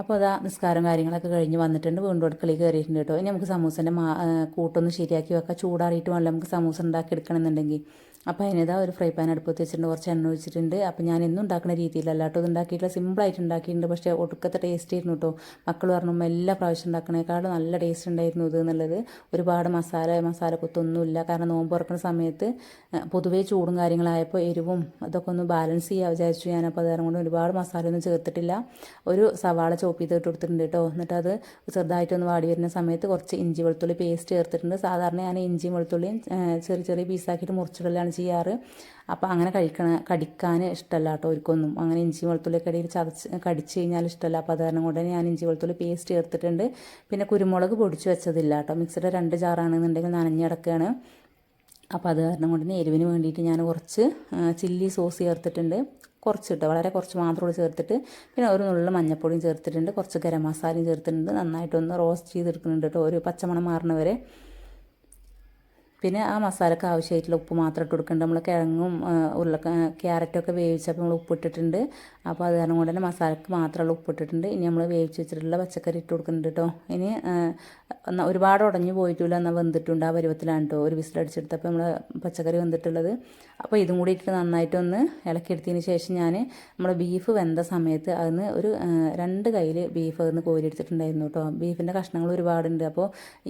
Speaker 1: അപ്പോൾ അതാ നിസ്കാരം കാര്യങ്ങളൊക്കെ കഴിഞ്ഞ് വന്നിട്ടുണ്ട്. വീണ്ടും അടുക്കളയിൽ കയറിയിട്ടുണ്ട് കേട്ടോ. ഇനി നമുക്ക് സമൂസന്റെ കൂട്ടൊന്ന് ശരിയാക്കി വെക്കാം. ചൂടാറിയിട്ട് വേണമല്ലോ നമുക്ക് സമൂസ ഉണ്ടാക്കി എടുക്കണമെന്നുണ്ടെങ്കിൽ. അപ്പോൾ അതിനിതാ ഒരു ഫ്രൈ പാൻ അടുപ്പത്ത് വെച്ചിട്ടുണ്ട് കുറച്ച് എണ്ണ ഒഴിച്ചിട്ടുണ്ട്. അപ്പോൾ ഞാൻ എന്നും ഉണ്ടാക്കുന്ന രീതിയിലല്ല കേട്ടോ ഇത് ഉണ്ടാക്കിയിട്ടില്ല സിമ്പിളായിട്ട് ഉണ്ടാക്കിയിട്ടുണ്ട് പക്ഷേ ഒടുക്കത്തെ ടേസ്റ്റ് ആയിരുന്നു കേട്ടോ. മക്കൾ പറഞ്ഞു എല്ലാ പ്രാവശ്യം ഉണ്ടാക്കണേക്കാളും നല്ല ടേസ്റ്റ് ഉണ്ടായിരുന്നു ഇത് എന്നുള്ളത്. ഒരുപാട് മസാല മസാല കൊത്തൊന്നുമില്ല. കാരണം നോമ്പ് തുറക്കുന്ന സമയത്ത് പൊതുവേ ചൂടും കാര്യങ്ങളായപ്പോൾ എരിവും അതൊക്കെ ഒന്ന് ബാലൻസ് ചെയ്യാൻ വിചാരിച്ചു ഞാൻ. അപ്പോൾ അതുകാരണം കൊണ്ട് ഒരുപാട് മസാല ഒന്നും ചേർത്തിട്ടില്ല. ഒരു സവാള ചോപ്പ് ചെയ്ത് ഇട്ട് കൊടുത്തിട്ടുണ്ട് കേട്ടോ. എന്നിട്ട് അത് ചെറുതായിട്ടൊന്ന് വാടി വരുന്ന സമയത്ത് കുറച്ച് ഇഞ്ചി വെളുത്തുള്ളി പേസ്റ്റ് ചേർത്തിട്ടുണ്ട്. സാധാരണ ഞാൻ ഇഞ്ചിയും വെളുത്തുള്ളിയും ചെറിയ ചെറിയ പീസാക്കിയിട്ട് മുറിച്ചിടലാണ് ചെയ്യാറ്. അപ്പോൾ അങ്ങനെ കഴിക്കണ കടിക്കാൻ ഇഷ്ടമല്ല കേട്ടോ ഒരിക്കൊന്നും അങ്ങനെ ഇഞ്ചി വെളുത്തുള്ളിയൊക്കെ ഇടയിൽ ചതച്ച് കടിച്ച് കഴിഞ്ഞാൽ ഇഷ്ടമല്ല. അപ്പോൾ അത് കാരണം കൊണ്ട് ഞാൻ ഇഞ്ചി വെളുത്തുള്ളി പേസ്റ്റ് ചേർത്തിട്ടുണ്ട്. പിന്നെ കുരുമുളക് പൊടിച്ച് വെച്ചതില്ല കേട്ടോ. മിക്സിയുടെ രണ്ട് ജാറാണെന്നുണ്ടെങ്കിൽ നനഞ്ഞിടക്കുകയാണ് അപ്പോൾ അത് കാരണം കൊണ്ട് എരിവിന് വേണ്ടിയിട്ട് ഞാൻ കുറച്ച് ചില്ലി സോസ് ചേർത്തിട്ടുണ്ട്. കുറച്ച് കുറച്ചിട്ട് വളരെ കുറച്ച് മാത്രം ചേർത്തിട്ട്. പിന്നെ ഒരു നുള്ള മഞ്ഞൾപ്പൊടിയും ചേർത്തിട്ടുണ്ട്. കുറച്ച് ഗരം മസാലയും ചേർത്തിട്ടുണ്ട്. നന്നായിട്ടൊന്ന് റോസ്റ്റ് ചെയ്തെടുക്കുന്നുണ്ട് കേട്ടോ. ഒരു പച്ചമണം മാറുന്നവരെ പിന്നെ ആ മസാലക്ക് ആവശ്യമായിട്ടുള്ള ഉപ്പ് മാത്രം ഇട്ട് കൊടുക്കേണ്ട. നമ്മൾ കിഴങ്ങും ഉരുള ക്യാരറ്റൊക്കെ വേവിച്ചപ്പോൾ നമ്മൾ ഉപ്പിട്ടിട്ടുണ്ട്. അപ്പോൾ അത് കാരണം കൊണ്ട് തന്നെ മസാലക്ക് മാത്രമുള്ള ഉപ്പിട്ടിട്ടുണ്ട് ഇനി നമ്മൾ വേവിച്ച് വെച്ചിട്ടുള്ള പച്ചക്കറി ഇട്ട് കൊടുക്കുന്നുണ്ട് കേട്ടോ ഇനി ഒരുപാട് ഉടഞ്ഞു പോയിട്ടില്ല എന്നാൽ വെന്തിട്ടുണ്ട് ആ പരുവത്തിലാണ് കേട്ടോ ഒരു വിസിലടിച്ചെടുത്തപ്പോൾ നമ്മൾ പച്ചക്കറി വെന്തിട്ടുള്ളത്. അപ്പോൾ ഇതും കൂടി ഇട്ട് നന്നായിട്ടൊന്ന് ഇളക്കിയെടുത്തതിന് ശേഷം ഞാൻ നമ്മൾ ബീഫ് വെന്ത സമയത്ത് അതിന് ഒരു രണ്ട് കയ്യിൽ ബീഫ് അതിന് കോരിയെടുത്തിട്ടുണ്ടായിരുന്നു കേട്ടോ ബീഫിന്റെ കഷ്ണങ്ങൾ ഒരുപാടുണ്ട്. അപ്പോൾ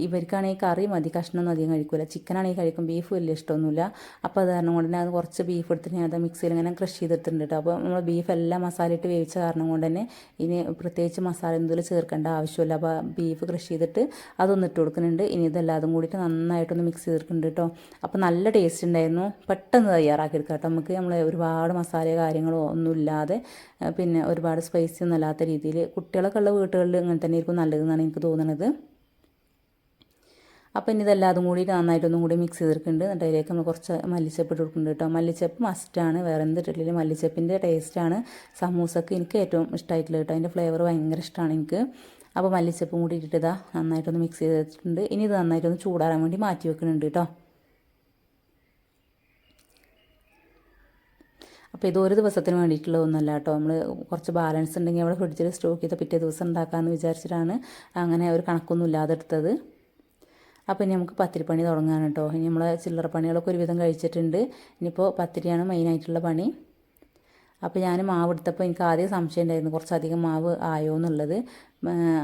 Speaker 1: ഇവർക്കാണെങ്കിൽ കറി മതി കഷ്ണമൊന്നും അധികം കഴിക്കില്ല ചിക്കനാണ് ചിക്കനാണെങ്കിൽ കഴിക്കും ബീഫ് വലിയ ഇഷ്ടമൊന്നുമില്ല. അപ്പോൾ അത് കാരണം കൊണ്ട് തന്നെ അത് കുറച്ച് ബീഫ് എടുത്തിട്ട് ഞാൻ അത് മിക്സിയിൽ ഇങ്ങനെ ക്രഷ് ചെയ്തിട്ടുണ്ട് കേട്ടോ അപ്പോൾ നമ്മൾ ബീഫ് എല്ലാം മസാല ഇട്ട് വേവിച്ച കാരണം കൊണ്ട് തന്നെ ഇനി പ്രത്യേകിച്ച് മസാല എന്തെങ്കിലും ചേർക്കേണ്ട ആവശ്യമില്ല. അപ്പോൾ ബീഫ് ക്രഷ് ചെയ്തിട്ട് അതൊന്ന് ഇട്ട് കൊടുക്കുന്നുണ്ട്. ഇനി ഇതെല്ലാതും കൂടിയിട്ട് നന്നായിട്ടൊന്ന് മിക്സ് ചെയ്തിട്ടുണ്ട് കേട്ടോ അപ്പോൾ നല്ല ടേസ്റ്റ് ഉണ്ടായിരുന്നു പെട്ടെന്ന് തയ്യാറാക്കി എടുക്കാം കേട്ടോ നമുക്ക് നമ്മൾ ഒരുപാട് മസാല കാര്യങ്ങളോ ഒന്നുമില്ലാതെ പിന്നെ ഒരുപാട് സ്പൈസി ഒന്നും അല്ലാത്ത രീതിയിൽ കുട്ടികളൊക്കെ ഉള്ള വീട്ടുകളിൽ ഇങ്ങനെ തന്നെ ആയിരിക്കും നല്ലതെന്നാണ് എനിക്ക് തോന്നുന്നത് അപ്പോൾ ഇനി ഇതെല്ലാതും കൂടി നന്നായിട്ടൊന്നും കൂടി മിക്സ് ചെയ്തിട്ടുണ്ട് എന്നിട്ട് അതിലേക്ക് നമ്മൾ കുറച്ച് മല്ലിച്ചപ്പ് ഇട്ട് കൊടുക്കുന്നുണ്ട് കേട്ടോ. മല്ലിച്ചപ്പ് മസ്റ്റാണ് വേറെ എന്ത് ഇട്ടിട്ടില്ല. മല്ലിച്ചപ്പിന്റെ ടേസ്റ്റാണ് സമൂസക്ക് എനിക്ക് ഏറ്റവും ഇഷ്ടമായിട്ടുള്ളത് കേട്ടോ. അതിന്റെ ഫ്ലേവർ ഭയങ്കര ഇഷ്ടമാണ് എനിക്ക്. അപ്പോൾ മല്ലിച്ചപ്പും കൂടി ഇട്ടിട്ട് നന്നായിട്ടൊന്ന് മിക്സ് ചെയ്തിട്ടുണ്ട്. ഇനി ഇത് നന്നായിട്ടൊന്ന് ചൂടാറാൻ വേണ്ടി മാറ്റി വെക്കുന്നുണ്ട് കേട്ടോ. അപ്പോൾ ഇത് ഒരു ദിവസത്തിന് വേണ്ടിയിട്ടുള്ള ഒന്നല്ല കേട്ടോ. നമ്മൾ കുറച്ച് ബാലൻസ് ഉണ്ടെങ്കിൽ അവിടെ ഫ്രിഡ്ജിൽ സ്റ്റോക്ക് ചെയ്ത് പിറ്റേ ദിവസം ഉണ്ടാക്കാമെന്ന് വിചാരിച്ചിട്ടാണ് അങ്ങനെ ഒരു കണക്കൊന്നും ഇല്ലാതെ എടുത്തത്. അപ്പോൾ ഇനി നമുക്ക് പത്തിരി പണി തുടങ്ങാൻ കേട്ടോ. ഇനി നമ്മൾ ചില്ലറ പണികളൊക്കെ ഒരുവിധം കഴിച്ചിട്ടുണ്ട്. ഇനിയിപ്പോൾ പത്തിരിയാണ് മെയിനായിട്ടുള്ള പണി. അപ്പോൾ ഞാൻ മാവ് എടുത്തപ്പോൾ എനിക്ക് ആദ്യം സംശയം ഉണ്ടായിരുന്നു കുറച്ചധികം മാവ് ആയോ എന്നുള്ളത്.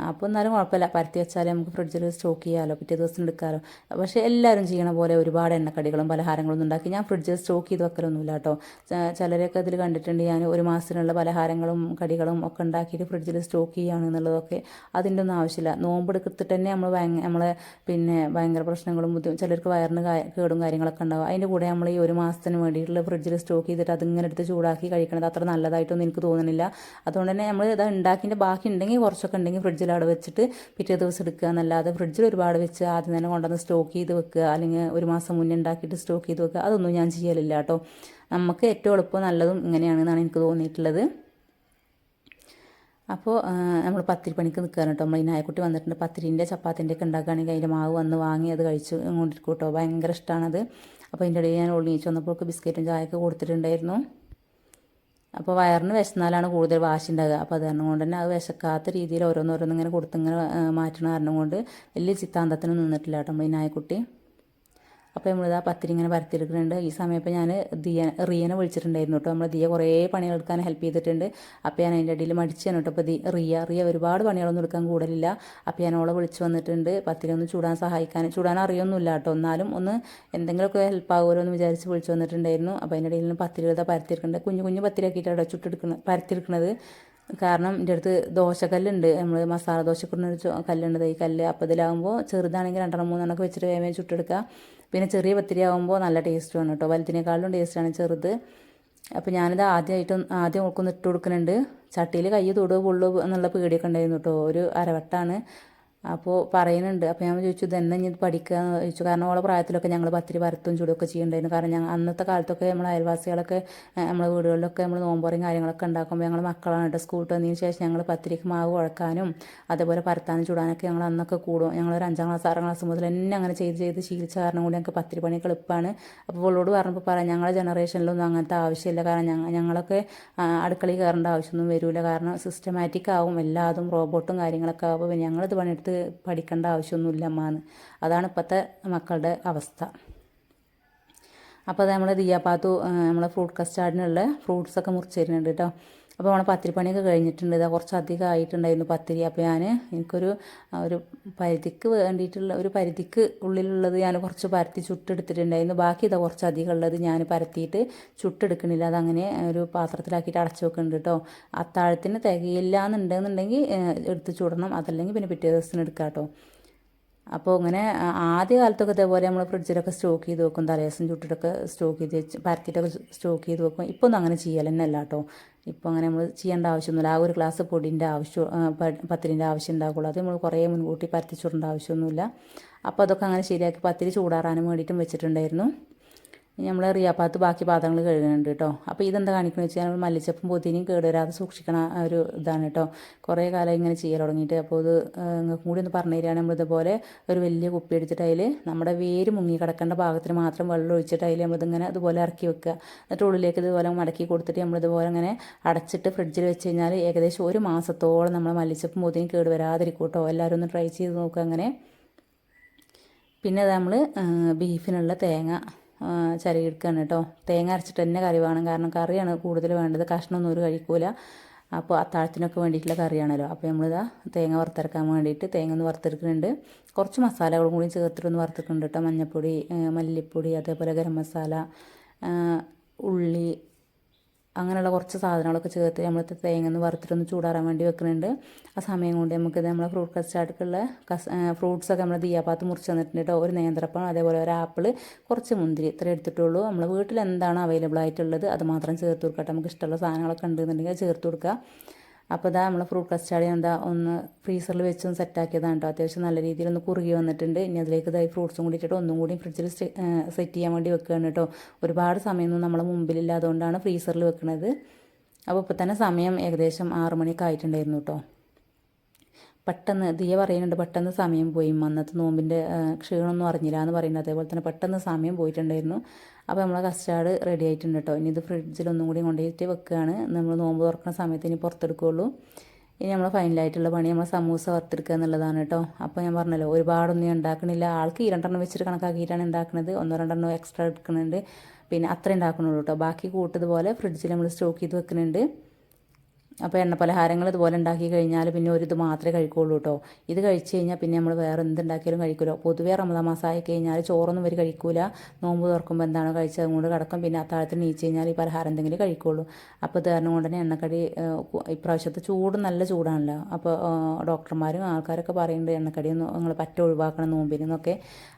Speaker 1: അപ്പോൾ എന്നാലും കുഴപ്പമില്ല. പരത്തി വെച്ചാലേ നമുക്ക് ഫ്രിഡ്ജിൽ സ്റ്റോക്ക് ചെയ്യാമല്ലോ പിറ്റേ ദിവസം എടുക്കാമല്ലോ പക്ഷേ എല്ലാവരും ചെയ്യണ പോലെ ഒരുപാട് എണ്ണക്കടികളും പലഹാരങ്ങളും ഉണ്ടാക്കി. ഞാൻ ഫ്രിഡ്ജിൽ സ്റ്റോക്ക് ചെയ്ത് വെക്കലൊന്നുമില്ല കേട്ടോ. ചിലരൊക്കെ അതിൽ കണ്ടിട്ടുണ്ട് ഞാൻ ഒരു മാസത്തിനുള്ള പലഹാരങ്ങളും കടികളും ഒക്കെ ഉണ്ടാക്കിയിട്ട് ഫ്രിഡ്ജിൽ സ്റ്റോക്ക് ചെയ്യുകയാണ് എന്നുള്ളതൊക്കെ അതിന്റെ ഒന്നും ആവശ്യമില്ല. നോമ്പ് എടുത്തിട്ട് തന്നെ നമ്മൾ നമ്മളെ പിന്നെ ഭയങ്കര പ്രശ്നങ്ങളും ബുദ്ധിമുട്ട് ചിലർക്ക് വയറിന് കേടും കാര്യങ്ങളൊക്കെ ഉണ്ടാവും. അതിന്റെ കൂടെ നമ്മൾ ഈ ഒരു മാസത്തിന് വേണ്ടിയിട്ടുള്ള ഫ്രിഡ്ജിൽ സ്റ്റോക്ക് ചെയ്തിട്ട് അതിങ്ങനെ എടുത്ത് ചൂടാക്കി കഴിക്കണത് അത്ര നല്ലതായിട്ടൊന്നും എനിക്ക് തോന്നുന്നില്ല. അതുകൊണ്ട് തന്നെ നമ്മൾ ഇത് ഉണ്ടാക്കിന്റെ ബാക്കി ഉണ്ടെങ്കിൽ കുറച്ചൊക്കെ ഉണ്ടെങ്കിൽ ഫ്രിഡ്ജിൽ അവിടെ വെച്ചിട്ട് പിറ്റേ ദിവസം എടുക്കുക എന്നല്ലാതെ ഫ്രിഡ്ജിൽ ഒരുപാട് വെച്ച് ആദ്യം തന്നെ കൊണ്ടുവന്ന് സ്റ്റോക്ക് ചെയ്ത് വെക്കുക. അല്ലെങ്കിൽ ഒരു മാസം മുന്നേ ഉണ്ടാക്കിയിട്ട് സ്റ്റോക്ക് ചെയ്ത് വെക്കുക. അതൊന്നും ഞാൻ ചെയ്യലില്ല കേട്ടോ. നമുക്ക് ഏറ്റവും എളുപ്പം നല്ലതും ഇങ്ങനെയാണെന്നാണ് എനിക്ക് തോന്നിയിട്ടുള്ളത്. അപ്പോൾ നമ്മൾ പത്തിരി പണിക്ക് നിൽക്കുകയാണ് കേട്ടോ. നമ്മൾ ഈ നായക്കുട്ടി വന്നിട്ടുണ്ട്. പത്തിരിന്റെ ചപ്പാത്തിന്റെ ഒക്കെ ഉണ്ടാക്കുകയാണെങ്കിൽ അതിന്റെ മാവ് വന്ന് വാങ്ങി അത് കഴിച്ചു കൊണ്ടിരിക്കും കേട്ടോ. ഭയങ്കര ഇഷ്ടമാണത്. അപ്പോൾ അതിന്റെ ഇടയിൽ ഞാൻ ഒളിഞ്ഞിച്ച് വന്നപ്പോൾ ബിസ്ക്കറ്റും ചായയൊക്കെ കൊടുത്തിട്ടുണ്ടായിരുന്നു. അപ്പോൾ വയറിന് വിശന്നാലാണ് കൂടുതൽ വാശി ഉണ്ടാകുക അപ്പോൾ അത് കാരണം കൊണ്ട് തന്നെ അത് വിശക്കാത്ത രീതിയിൽ ഓരോന്നോരോന്നിങ്ങനെ കൊടുത്തിങ്ങനെ മാറ്റണ കാരണം കൊണ്ട് വലിയ ചിത്താന്തത്തിന് നിന്നിട്ടില്ല കേട്ടോ ഈ നായക്കുട്ടി. അപ്പോൾ നമ്മളിതാ പത്തിരി ഇങ്ങനെ പരത്തിയെടുക്കുന്നുണ്ട്. ഈ സമയം ഇപ്പോൾ ഞാൻ ദിയ റിയനെ വിളിച്ചിട്ടുണ്ടായിരുന്നു കേട്ടോ. നമ്മൾ ദിയ കുറേ പണികളെടുക്കാൻ ഹെൽപ്പ് ചെയ്തിട്ടുണ്ട്. അപ്പോൾ ഞാൻ അതിന്റെ ഇടയിൽ മടിച്ചാണ് കേട്ടോ. അപ്പോൾ ദി റിയ റിയ ഒരുപാട് പണികളൊന്നും എടുക്കാൻ കൂടലില്ല. അപ്പോൾ ഞാൻ അവളെ വിളിച്ച് വന്നിട്ടുണ്ട്. പത്തിരി ഒന്ന് ചൂടാൻ സഹായിക്കാൻ ചൂടാൻ അറിയൊന്നുമില്ല കേട്ടോ. എന്നാലും ഒന്ന് എന്തെങ്കിലുമൊക്കെ ഹെൽപ്പ് ആകുമല്ലോ എന്ന് വിചാരിച്ച് വിളിച്ച് വന്നിട്ടുണ്ടായിരുന്നു. അപ്പോൾ അതിന്റെ ഇടയിൽ പത്തിരി ഇതാ പരത്തിയെടുക്കുന്നുണ്ട്. കുഞ്ഞു കുഞ്ഞു പത്തിരിയാക്കിയിട്ടാണ് ചുട്ടെടുക്കുന്നത് പരത്തിയെടുക്കുന്നത് കാരണം എന്റെ അടുത്ത് ദോശക്കല്ലുണ്ട്. നമ്മൾ മസാല ദോശക്കുള്ള കല്ലുണ്ട്. ഈ കല്ല് അപ്പോൾ ഇതിലാകുമ്പോൾ ചെറുതാണെങ്കിൽ രണ്ടെണ്ണം മൂന്നെണ്ണമൊക്കെ വെച്ചിട്ട് വേഗം ചുട്ടെടുക്കുക. പിന്നെ ചെറിയ പത്തിരി ആകുമ്പോൾ നല്ല ടേസ്റ്റുമാണ് കേട്ടോ വലുതിനേക്കാളും ടേസ്റ്റാണ് ചെറുത്. അപ്പോൾ ഞാനിത് ആദ്യമായിട്ട് ആദ്യം ഉൾക്കൊന്ന് ഇട്ട് കൊടുക്കുന്നുണ്ട്. ചട്ടിയിൽ കൈ തൊടുക പൊള്ളു എന്നുള്ള പേടിയൊക്കെ ഉണ്ടായിരുന്നു കേട്ടോ ഒരു അരവട്ടാണ്. അപ്പോൾ പറയുന്നുണ്ട്. അപ്പോൾ ഞാൻ ചോദിച്ചു ഇതെന്നെ ഇനി പഠിക്കുക എന്ന് ചോദിച്ചു. കാരണം ഓളെ പ്രായത്തിലൊക്കെ ഞങ്ങൾ പത്തിരി വരത്തും ചൂടൊക്കെ ചെയ്യണ്ടായിരുന്നു. കാരണം ഞങ്ങൾ അന്നത്തെ കാലത്തൊക്കെ നമ്മൾ അയൽവാസികളൊക്കെ നമ്മളെ വീടുകളിലൊക്കെ നമ്മൾ നോമ്പോറും കാര്യങ്ങളൊക്കെ ഉണ്ടാക്കുമ്പോൾ ഞങ്ങൾ മക്കളാണ് കേട്ടോ വന്നതിന് ശേഷം ഞങ്ങൾ പത്തിരിക്ക് മാവ് കുഴക്കാനും അതേപോലെ പരത്താനും ചൂടാനൊക്കെ ഞങ്ങൾ അന്നൊക്കെ കൂടും. ഞങ്ങൾ ഒരു അഞ്ചാം ക്ലാസ് ആറാം ക്ലാസ് മുതൽ എന്നെ അങ്ങനെ ചെയ്ത് ചെയ്ത് ശീലിച്ച കാരണം കൂടി ഞങ്ങൾക്ക് പത്തിരി പണിയൊക്കെ എളുപ്പമാണ് അപ്പോൾ അവളോട് പറഞ്ഞപ്പോൾ പറയാം ഞങ്ങളുടെ ജനറേഷനിലൊന്നും അങ്ങനത്തെ ആവശ്യമില്ല. കാരണം ഞങ്ങൾ ഞങ്ങളൊക്കെ അടുക്കളയിൽ കയറേണ്ട ആവശ്യമൊന്നും വരില്ല കാരണം സിസ്റ്റമാറ്റിക് ആവും. എല്ലാതും റോബോട്ടും കാര്യങ്ങളൊക്കെ ആവും ഞങ്ങളിത് പണിയെടുത്ത് പഠിക്കേണ്ട ആവശ്യമൊന്നുമില്ല അമ്മാന്ന് അതാണ് ഇപ്പോഴത്തെ മക്കളുടെ അവസ്ഥ. അപ്പോൾ അത് നമ്മൾ ദിയാപാത്തു നമ്മളെ ഫ്രൂട്ട് കസ്റ്റാർഡിനുള്ള ഫ്രൂട്ട്സൊക്കെ മുറിച്ച് തരുന്നുണ്ട് കേട്ടോ അപ്പോൾ നമ്മളെ പത്തിരിപ്പണിയൊക്കെ കഴിഞ്ഞിട്ടുണ്ട്. ഇതാ കുറച്ച് അധികം ആയിട്ടുണ്ടായിരുന്നു പത്തിരി. അപ്പോൾ ഞാൻ എനിക്കൊരു ഒരു പരിധിക്ക് വേണ്ടിയിട്ടുള്ള ഒരു പരിധിക്ക് ഉള്ളിലുള്ളത് ഞാൻ കുറച്ച് പരത്തി ചുട്ടെടുത്തിട്ടുണ്ടായിരുന്നു. ബാക്കി ഇതാ കുറച്ച് അധികം ഉള്ളത് ഞാൻ പരത്തിയിട്ട് ചുട്ടെടുക്കണില്ല. അതങ്ങനെ ഒരു പാത്രത്തിലാക്കിയിട്ട് അടച്ചു വെക്കുന്നുണ്ട് കേട്ടോ അത്താഴത്തിന് തികയില്ല എന്നുണ്ടെന്നുണ്ടെങ്കിൽ എടുത്ത് ചുടണം. അതല്ലെങ്കിൽ പിന്നെ പിറ്റേ ദിവസത്തിന് എടുക്കാം കേട്ടോ അപ്പോൾ ഇങ്ങനെ ആദ്യ കാലത്തൊക്കെ ഇതേപോലെ നമ്മൾ ഫ്രിഡ്ജിലൊക്കെ സ്റ്റോക്ക് ചെയ്ത് വെക്കും. തലേദിവസം ചുട്ടിട്ടൊക്കെ സ്റ്റോക്ക് ചെയ്ത് വെച്ച് പരത്തിയിട്ടൊക്കെ സ്റ്റോക്ക് ചെയ്ത് വെക്കും. ഇപ്പോൾ ഒന്നും അങ്ങനെ ചെയ്യൽ കേട്ടോ ഇപ്പോൾ അങ്ങനെ നമ്മൾ ചെയ്യേണ്ട ആവശ്യമൊന്നുമില്ല. ആ ഒരു ഗ്ലാസ് പൊടിന്റെ ആവശ്യം പത്തിരിന്റെ ആവശ്യം ഉണ്ടാകുള്ളൂ അത് നമ്മൾ കുറേ മുൻകൂട്ടി പരത്തിച്ചുടേണ്ട ആവശ്യമൊന്നുമില്ല. അപ്പോൾ അതൊക്കെ അങ്ങനെ ശരിയാക്കി പത്തിരി ചൂടാറാനും വേണ്ടിയിട്ടും വെച്ചിട്ടുണ്ടായിരുന്നു. നമ്മൾ റിയാപ്പാത്ത് ബാക്കി പാത്രങ്ങൾ കഴുകുന്നുണ്ട് കേട്ടോ. അപ്പോൾ ഇതെന്താ കാണിക്കുന്നത് വെച്ചാൽ നമ്മൾ മല്ലിച്ചപ്പും കേട് കേടുവരാതെ സൂക്ഷിക്കണ ഒരു ഇതാണ് കേട്ടോ. കുറേ കാലം ഇങ്ങനെ ചെയ്യൽ തുടങ്ങിയിട്ട് അപ്പോൾ ഇത് നിങ്ങൾക്ക് കൂടി ഒന്ന് പറഞ്ഞു തരികയാണ് നമ്മൾ ഇതുപോലെ ഒരു വലിയ കുപ്പി എടുത്തിട്ട് അതിൽ നമ്മുടെ വേര് മുങ്ങി കിടക്കേണ്ട ഭാഗത്തിന് മാത്രം വെള്ളം ഒഴിച്ചിട്ട് അതിൽ നമ്മളിതിങ്ങനെ ഇതുപോലെ ഇറക്കി വെക്കുക. എന്നിട്ട് ഉള്ളിലേക്ക് ഇതുപോലെ മടക്കി കൊടുത്തിട്ട് നമ്മളിതുപോലെ ഇങ്ങനെ അടച്ചിട്ട് ഫ്രിഡ്ജിൽ വെച്ച് കഴിഞ്ഞാൽ ഏകദേശം ഒരു മാസത്തോളം നമ്മൾ മല്ലിച്ചപ്പും പുതിനയും കേടുവരാതിരിക്കും കേട്ടോ. എല്ലാവരും ഒന്ന് ട്രൈ ചെയ്ത് നോക്കുക അങ്ങനെ. പിന്നെ നമ്മൾ ബീഫിനുള്ള തേങ്ങ. ചിരകിയെടുക്കുകയാണ് കേട്ടോ. തേങ്ങ അരച്ചിട്ട് തന്നെ കറി വേണം. കാരണം കറിയാണ് കൂടുതൽ വേണ്ടത്. കഷ്ണമൊന്നും ഒരു കഴിക്കൂല. അപ്പോൾ അത്താഴത്തിനൊക്കെ വേണ്ടിയിട്ടുള്ള കറിയാണല്ലോ. അപ്പോൾ നമ്മളിതാ തേങ്ങ വറുത്തിറക്കാൻ വേണ്ടിയിട്ട് തേങ്ങ ഒന്ന് വറുത്തെടുക്കുന്നുണ്ട്. കുറച്ച് മസാലകളും കൂടി ചേർത്തിട്ടൊന്ന് വറുത്തെടുക്കുന്നുണ്ട് കേട്ടോ. മഞ്ഞൾപ്പൊടി മല്ലിപ്പൊടി അതേപോലെ ഗരം മസാല ഉള്ളി അങ്ങനെയുള്ള കുറച്ച് സാധനങ്ങളൊക്കെ ചേർത്ത് നമ്മൾ തേങ്ങ ഒന്ന് വറുത്തിട്ടൊന്ന് ചൂടാറാൻ വേണ്ടി വെക്കുന്നുണ്ട് ആ സമയം കൊണ്ട് നമുക്കിത് നമ്മളെ ഫ്രൂട്ട് കസ്റ്റാർഡൊക്കെയുള്ള കസ് ഫ്രൂട്ട്സൊക്കെ നമ്മൾ ദിയാപാത്ത് മുറിച്ച് തന്നിട്ടുണ്ട് ഒരു നേന്ത്രപ്പം അതേപോലെ ഒരു ആപ്പിൾ കുറച്ച് മുന്തിരി ഇത്ര എടുത്തിട്ടുള്ളൂ. നമ്മൾ വീട്ടിൽ എന്താണ് അവൈലബിൾ ആയിട്ടുള്ളത് അത് മാത്രം ചേർത്ത് കൊടുക്കട്ടെ നമുക്ക് ഇഷ്ടമുള്ള സാധനങ്ങളൊക്കെ ഉണ്ടെന്നുണ്ടെങ്കിൽ ചേർത്ത് കൊടുക്കുക അപ്പോൾ ഇതാ നമ്മൾ ഫ്രൂട്ട് കസ്റ്റാർഡ് എന്താ ഒന്ന് ഫ്രീസറിൽ വെച്ച് ഒന്ന് സെറ്റാക്കിയതാണ് കേട്ടോ അത്യാവശ്യം നല്ല രീതിയിൽ ഒന്ന് കുറുകി വന്നിട്ടുണ്ട്. ഇനി അതിലേക്ക് ഇതായി ഫ്രൂട്ട്സും കൂടി ഇട്ടിട്ട് ഒന്നും കൂടി ഫ്രിഡ്ജിൽ സെറ്റ് ചെയ്യാൻ വേണ്ടി വെക്കുകയാണ് കേട്ടോ ഒരുപാട് സമയമൊന്നും നമ്മളെ മുമ്പിലില്ല അതുകൊണ്ടാണ് ഫ്രീസറിൽ വെക്കുന്നത് അപ്പോൾ ഇപ്പോൾ തന്നെ സമയം ഏകദേശം ആറ് മണിയൊക്കെ ആയിട്ടുണ്ടായിരുന്നു കേട്ടോ പെട്ടെന്ന് ദിയ പറയുന്നുണ്ട് പെട്ടെന്ന് സമയം പോയി. അന്നത്തെ നോമ്പിന്റെ ക്ഷീണമൊന്നും അറിഞ്ഞില്ല എന്ന് പറയുന്നത് അതേപോലെ തന്നെ പെട്ടെന്ന് സമയം പോയിട്ടുണ്ടായിരുന്നു. അപ്പോൾ നമ്മളെ കസ്റ്റാർഡ് റെഡി ആയിട്ടുണ്ട് കേട്ടോ ഇനി ഇത് ഫ്രിഡ്ജിൽ ഒന്നും കൂടി കൊണ്ടുപോയിട്ട് വെക്കുകയാണ്. നമ്മൾ നോമ്പ് തുറക്കുന്ന സമയത്ത് ഇനി പുറത്തെടുക്കുകയുള്ളൂ. ഇനി നമ്മൾ ഫൈനലായിട്ടുള്ള പണി നമ്മൾ സമൂസ വറുത്തെടുക്കുക എന്നുള്ളതാണ് കേട്ടോ അപ്പോൾ ഞാൻ പറഞ്ഞല്ലോ ഒരുപാടൊന്നും ഞാൻ ഉണ്ടാക്കണില്ല. ആൾക്ക് രണ്ടെണ്ണം വെച്ചിട്ട് കണക്കാക്കിയിട്ടാണ് ഉണ്ടാക്കുന്നത് ഒന്നോ രണ്ടെണ്ണോ എക്സ്ട്രാ എടുക്കുന്നുണ്ട്. പിന്നെ അത്ര ഉണ്ടാക്കണുള്ളൂ കേട്ടോ ബാക്കി കൂട്ടതുപോലെ ഫ്രിഡ്ജിൽ നമ്മൾ സ്റ്റോക്ക് ചെയ്ത് വെക്കുന്നുണ്ട്. അപ്പോൾ എണ്ണ പലഹാരങ്ങൾ ഇതുപോലെ ഉണ്ടാക്കി കഴിഞ്ഞാൽ പിന്നെ ഒരു ഇത് മാത്രമേ കഴിക്കുള്ളൂ കേട്ടോ ഇത് കഴിച്ച് കഴിഞ്ഞാൽ പിന്നെ നമ്മൾ വേറെ എന്തുണ്ടാക്കിയാലും കഴിക്കുമല്ലോ പൊതുവേ റമദാൻ മാസമായി കഴിഞ്ഞാൽ ചോറൊന്നും ഇവർ കഴിക്കൂല. നോമ്പ് തുറക്കുമ്പോൾ എന്താണോ കഴിച്ചത് അതുകൊണ്ട് കിടക്കും. പിന്നെ അത്താഴത്തിന് നീച്ച് കഴിഞ്ഞാൽ ഈ പലഹാരം എന്തെങ്കിലും കഴിക്കുള്ളൂ. അപ്പോൾ കാരണം കൊണ്ട് തന്നെ എണ്ണക്കടി ഇപ്രാവശ്യത്തെ ചൂട് നല്ല ചൂടാണല്ലോ. അപ്പോൾ ഡോക്ടർമാരും ആൾക്കാരൊക്കെ പറയുന്നുണ്ട് എണ്ണക്കടി നിങ്ങൾ പറ്റ ഒഴിവാക്കണം നോമ്പിനൊക്കെ